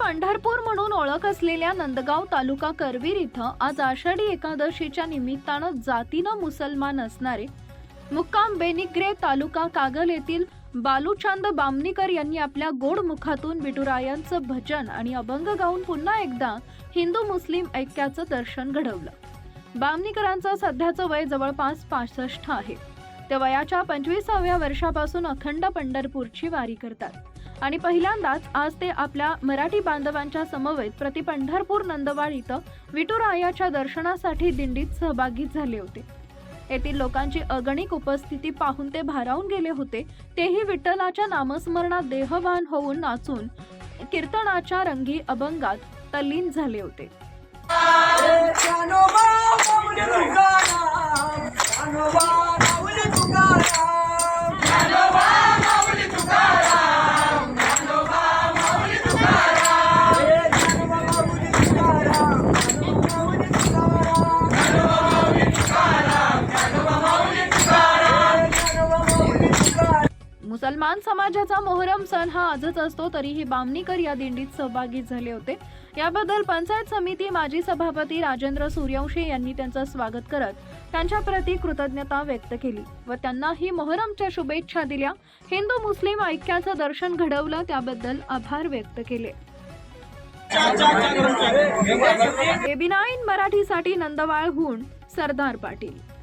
पंढरपूर म्हणून ओळख असलेल्या नंदगाव तालुका करवीर इथं आज आषाढी एकादशीच्या निमित्तानं जातीनं मुसलमान असणारे मुक्काम बेनिग्रे तालुका कागल येथील बालूचांद बामणीकर यांनी आपल्या गोड मुखातून विठुरायांचं भजन आणि अभंग गाऊन पुन्हा एकदा हिंदू मुस्लिम ऐक्याचं दर्शन घडवलं. बामणीकरांचं सध्याचं वय जवळपास पासष्ट आहे. ते वयाच्या पंचवीसाव्या वर्षापासून अखंड पंढरपूरची वारी करतात. आणि पहिल्यांदाच आज ते आपल्या मराठी बांधवांच्या समवेत प्रति पंढरपूर नंदवाड इथं विठुरायाच्या दर्शनासाठी दिंडीत सहभागी झाले होते. येथील लोकांची अगणिक उपस्थिती पाहून ते भारावून गेले होते. तेही विठ्ठलाच्या नामस्मरणात देहवान होऊन नाचून कीर्तनाच्या रंगी अभंगात तल्लीन झाले होते. मुसलमान समाजाचा मोहरम सण हा आजच असतो तरीही बामणीकर या दिंडीत सहभागी झाले होते. याबद्दल पंचायत समिती माजी सभापती राजेंद्र सूर्यवंशी यांनी त्यांचं स्वागत करत त्यांच्या प्रती कृतज्ञता व्यक्त केली व त्यांनाही मोहरमच्या शुभेच्छा दिल्या. हिंदू मुस्लिम ऐक्याचं दर्शन घडवलं त्याबद्दल आभार व्यक्त केले. एबी नाईन मराठीसाठी नंदवाळहून सरदार पाटील.